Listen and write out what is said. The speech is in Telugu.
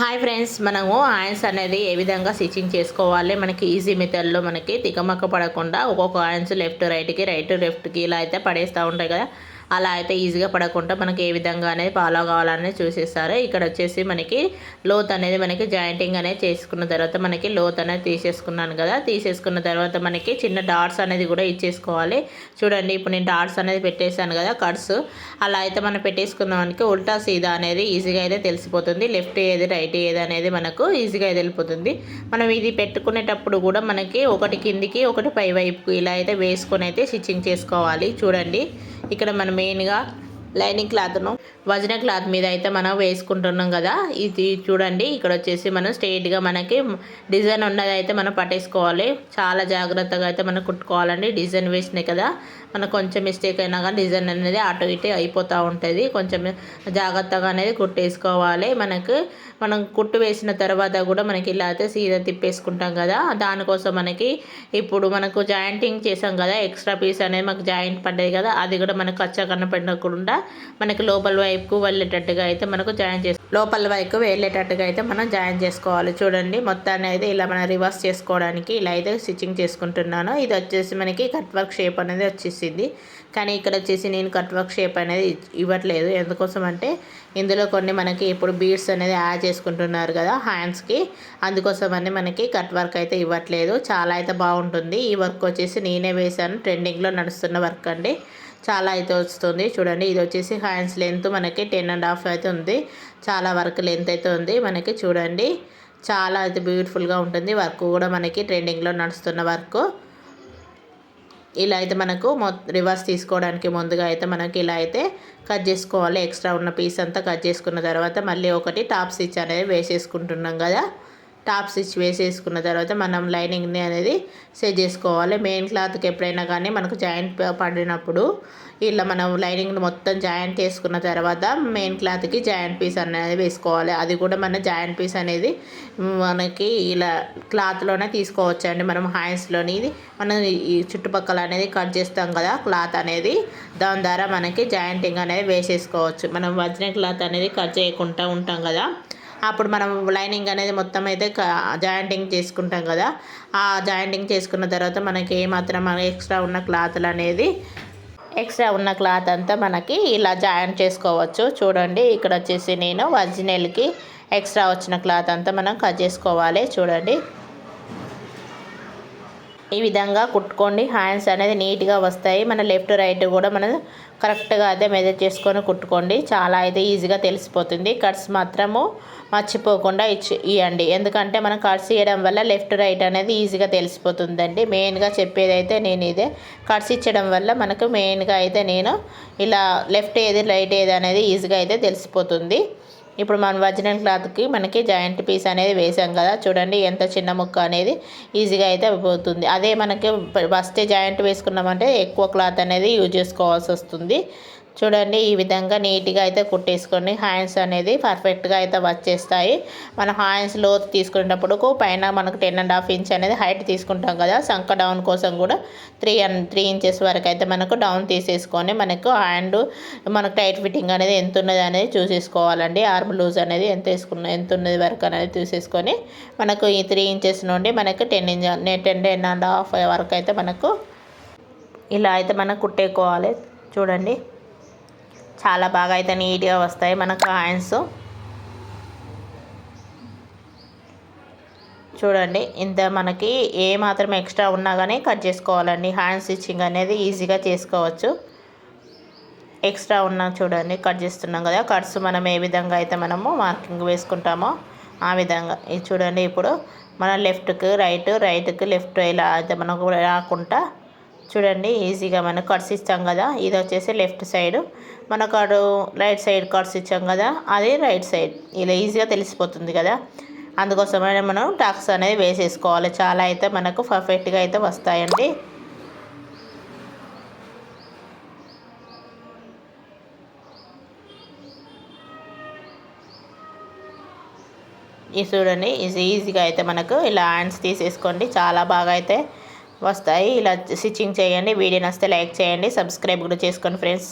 హాయ్ ఫ్రెండ్స్ మనము ఆయన్స్ అనేది ఏ విధంగా స్టిచ్చింగ్ చేసుకోవాలి? మనకి ఈజీ మెథడ్లో మనకి తికమక్క పడకుండా ఒక్కొక్క ఆయన్స్ లెఫ్ట్ రైట్కి రైట్ లెఫ్ట్కి ఇలా అయితే పడేస్తూ ఉంటాయి కదా. అలా అయితే ఈజీగా పడకుండా మనకి ఏ విధంగా అనేది ఫాలో కావాలనేది చూసేస్తారు. ఇక్కడ వచ్చేసి మనకి లోత్ అనేది మనకి జాయింటింగ్ అనేది చేసుకున్న తర్వాత మనకి లోత్ అనేది తీసేసుకున్నాను కదా. తీసేసుకున్న తర్వాత మనకి చిన్న డాట్స్ అనేది కూడా ఇచ్చేసుకోవాలి. చూడండి ఇప్పుడు నేను డాట్స్ అనేది పెట్టేశాను కదా కట్స్ అలా అయితే మనం పెట్టేసుకున్నామనికి ఉల్టా సీదా అనేది ఈజీగా అయితే తెలిసిపోతుంది. లెఫ్ట్ ఏది రైట్ ఏది అనేది మనకు ఈజీగా వెళ్ళిపోతుంది మనం ఇది పెట్టుకునేటప్పుడు కూడా మనకి ఒకటి కిందికి ఒకటి పై వైపుకి ఇలా అయితే వేసుకొని అయితే స్టిచ్చింగ్ చేసుకోవాలి. చూడండి. ఇక్కడ మనం మెయిన్గా లైనింగ్ క్లాత్ను వజన క్లాత్ మీద అయితే మనం వేసుకుంటున్నాం కదా. ఇది చూడండి ఇక్కడ వచ్చేసి మనం స్ట్రైట్గా మనకి డిజైన్ ఉన్నది అయితే మనం పట్టేసుకోవాలి. చాలా జాగ్రత్తగా అయితే మనం కుట్టుకోవాలండి. డిజైన్ వేసినాయి కదా. మనకు కొంచెం మిస్టేక్ అయినా కానీ డిజైన్ అనేది అటు ఇటు అయిపోతూ ఉంటుంది. కొంచెం జాగ్రత్తగా అనేది కుట్టేసుకోవాలి. మనకు మనం కుట్టు వేసిన తర్వాత కూడా మనకి ఇలా అయితే సీదా తిప్పేసుకుంటాం కదా. దానికోసం మనకి ఇప్పుడు మనకు జాయింటింగ్ చేసాం కదా. ఎక్స్ట్రా పీస్ అనేది మాకు జాయింట్ పడ్డది కదా. అది కూడా మనకు కచ్చా పడకుండా మనకి లోపల వైపుకు వెళ్ళేటట్టుగా అయితే మనకు జాయిన్ చేసు లోపల వైపు వెళ్ళేటట్టుగా అయితే మనం జాయిన్ చేసుకోవాలి. చూడండి మొత్తాన్ని అయితే ఇలా మనం రివర్స్ చేసుకోవడానికి ఇలా అయితే స్టిచ్చింగ్ చేసుకుంటున్నాను. ఇది వచ్చేసి మనకి కట్ వర్క్ షేప్ అనేది వచ్చేసింది. కానీ ఇక్కడ వచ్చేసి నేను కట్ వర్క్ షేప్ అనేది ఇవ్వట్లేదు. ఎందుకోసం అంటే ఇందులో కొన్ని మనకి ఇప్పుడు బీడ్స్ అనేది యాడ్ చేసుకుంటున్నారు కదా హ్యాండ్స్కి అందుకోసం అని మనకి కట్ వర్క్ అయితే ఇవ్వట్లేదు. చాలా అయితే బాగుంటుంది. ఈ వర్క్ వచ్చేసి నేనే వేశాను. ట్రెండింగ్లో నడుస్తున్న వర్క్ అండి. చాలా అయితే వస్తుంది. చూడండి ఇది వచ్చేసి హ్యాండ్స్ లెంత్ మనకి టెన్ అండ్ హాఫ్ అయితే ఉంది. చాలా వర్క్ లెంత్ అయితే ఉంది మనకి చూడండి. చాలా అయితే బ్యూటిఫుల్గా ఉంటుంది. వర్క్ కూడా మనకి ట్రెండింగ్లో నడుస్తున్న వర్క్. ఇలా అయితే మనకు మొ రివర్స్ తీసుకోవడానికి ముందుగా అయితే మనకి ఇలా అయితే కట్ చేసుకోవాలి. ఎక్స్ట్రా ఉన్న పీస్ అంతా కట్ చేసుకున్న తర్వాత మళ్ళీ ఒకటి టాప్ స్టిచ్ అనేది వేసేసుకుంటున్నాం కదా. టాప్ స్టిచ్ వేసేసుకున్న తర్వాత మనం లైనింగ్ని అనేది సెట్ చేసుకోవాలి. మెయిన్ క్లాత్కి ఎప్పుడైనా కానీ మనకు జాయింట్ పడినప్పుడు ఇలా మనం లైనింగ్ని మొత్తం జాయింట్ చేసుకున్న తర్వాత మెయిన్ క్లాత్కి జాయింట్ పీస్ అనేది వేసుకోవాలి. అది కూడా మన జాయింట్ పీస్ అనేది మనకి ఇలా క్లాత్లోనే తీసుకోవచ్చండి. మనం హ్యాండ్స్లోని ఇది మనం ఈ చుట్టుపక్కల అనేది కట్ చేస్తాం కదా క్లాత్ అనేది దాని ద్వారా మనకి జాయింటింగ్ అనేది వేసేసుకోవచ్చు. మనం వచ్చిన క్లాత్ అనేది కట్ చేయకుండా ఉంటాం కదా. అప్పుడు మనం లైనింగ్ అనేది మొత్తం అయితే జాయింటింగ్ చేసుకుంటాం కదా. ఆ జాయింటింగ్ చేసుకున్న తర్వాత మనకి ఏమాత్రం ఎక్స్ట్రా ఉన్న క్లాత్లు అనేది ఎక్స్ట్రా ఉన్న క్లాత్ అంతా మనకి ఇలా జాయింట్ చేసుకోవచ్చు. చూడండి ఇక్కడ వచ్చేసి నేను ఒరిజినల్కి ఎక్స్ట్రా వచ్చిన క్లాత్ అంతా మనం కట్ చేసుకోవాలి. చూడండి. ఈ విధంగా కుట్టుకోండి. హ్యాండ్స్ అనేది నీట్గా వస్తాయి. మన లెఫ్ట్ రైట్ కూడా మనం కరెక్ట్గా అయితే మెజర్ చేసుకొని కుట్టుకోండి. చాలా అయితే ఈజీగా తెలిసిపోతుంది. కట్స్ మాత్రము మర్చిపోకుండా ఇచ్చి ఇవ్వండి ఎందుకంటే మనం కట్స్ ఇవ్వడం వల్ల లెఫ్ట్ రైట్ అనేది ఈజీగా తెలిసిపోతుందండి. మెయిన్గా చెప్పేది అయితే నేను ఇదే. కట్స్ ఇచ్చడం వల్ల మనకు మెయిన్గా అయితే నేను ఇలా లెఫ్ట్ ఏది రైట్ ఏది అనేది ఈజీగా అయితే తెలిసిపోతుంది. ఇప్పుడు మనం ఒరిజినల్ క్లాత్కి మనకి జాయింట్ పీస్ అనేది వేసాం కదా. చూడండి ఎంత చిన్న ముక్క అనేది ఈజీగా అయితే పోతుంది అదే మనకి ఫస్టే జాయింట్ వేసుకున్నామంటే ఎక్కువ క్లాత్ అనేది యూజ్ చేసుకోవాల్సి వస్తుంది. చూడండి ఈ విధంగా నీట్గా అయితే కుట్టేసుకొని హ్యాండ్స్ అనేది పర్ఫెక్ట్గా అయితే వచ్చేస్తాయి మన హ్యాండ్స్ లోతు తీసుకునేటప్పుడు పైన మనకు టెన్ అండ్ హాఫ్ ఇంచ్ అనేది హైట్ తీసుకుంటాం కదా. సంక డౌన్ కోసం కూడా త్రీ అండ్ త్రీ ఇంచెస్ వరకు అయితే మనకు డౌన్ తీసేసుకొని మనకు హ్యాండ్ మనకు టైట్ ఫిట్టింగ్ అనేది ఎంత ఉన్నది అనేది చూసేసుకోవాలండి. ఆర్మ్ లూజ్ అనేది ఎంత వేసుకున్న ఎంత ఉన్నది వరకు అనేది చూసేసుకొని మనకు ఈ త్రీ ఇంచెస్ నుండి మనకు ten inch ten ten and half వరకు అయితే మనకు ఇలా అయితే మనం కుట్టేకోవాలి. చూడండి. చాలా బాగా అయితే నీట్గా వస్తాయి మనకు హ్యాండ్స్. చూడండి ఇంత మనకి ఏ మాత్రం ఎక్స్ట్రా ఉన్నా కానీ కట్ చేసుకోవాలండి. హ్యాండ్ స్టిచ్చింగ్ అనేది ఈజీగా చేసుకోవచ్చు. ఎక్స్ట్రా ఉన్నా చూడండి కట్ చేస్తున్నాం కదా కట్స్ మనం ఏ విధంగా అయితే మనము మార్కింగ్ వేసుకుంటామో ఆ విధంగా. ఇది చూడండి ఇప్పుడు మన లెఫ్ట్కి రైట్ రైట్కి లెఫ్ట్ ఇలా అయితే మనకు రాకుండా చూడండి ఈజీగా మనం కట్స్ ఇస్తాం కదా. ఇది వచ్చేసి లెఫ్ట్ సైడ్. మనకు అటు రైట్ సైడ్ కట్స్ ఇచ్చాం కదా. అది రైట్ సైడ్. ఇలా ఈజీగా తెలిసిపోతుంది కదా. అందుకోసమైనా మనం టాక్స్ అనేది వేసేసుకోవాలి. చాలా అయితే మనకు పర్ఫెక్ట్గా అయితే వస్తాయండి. ఇది చూడండి ఈజీ ఈజీగా అయితే మనకు ఇలా హ్యాండ్స్ తీసేసుకోండి. చాలా బాగా అయితే వస్తాయి. ఇలా స్టిచ్చింగ్ చేయండి. వీడియో నచ్చితే లైక్ చేయండి. సబ్స్క్రైబ్ కూడా చేసుకోండి ఫ్రెండ్స్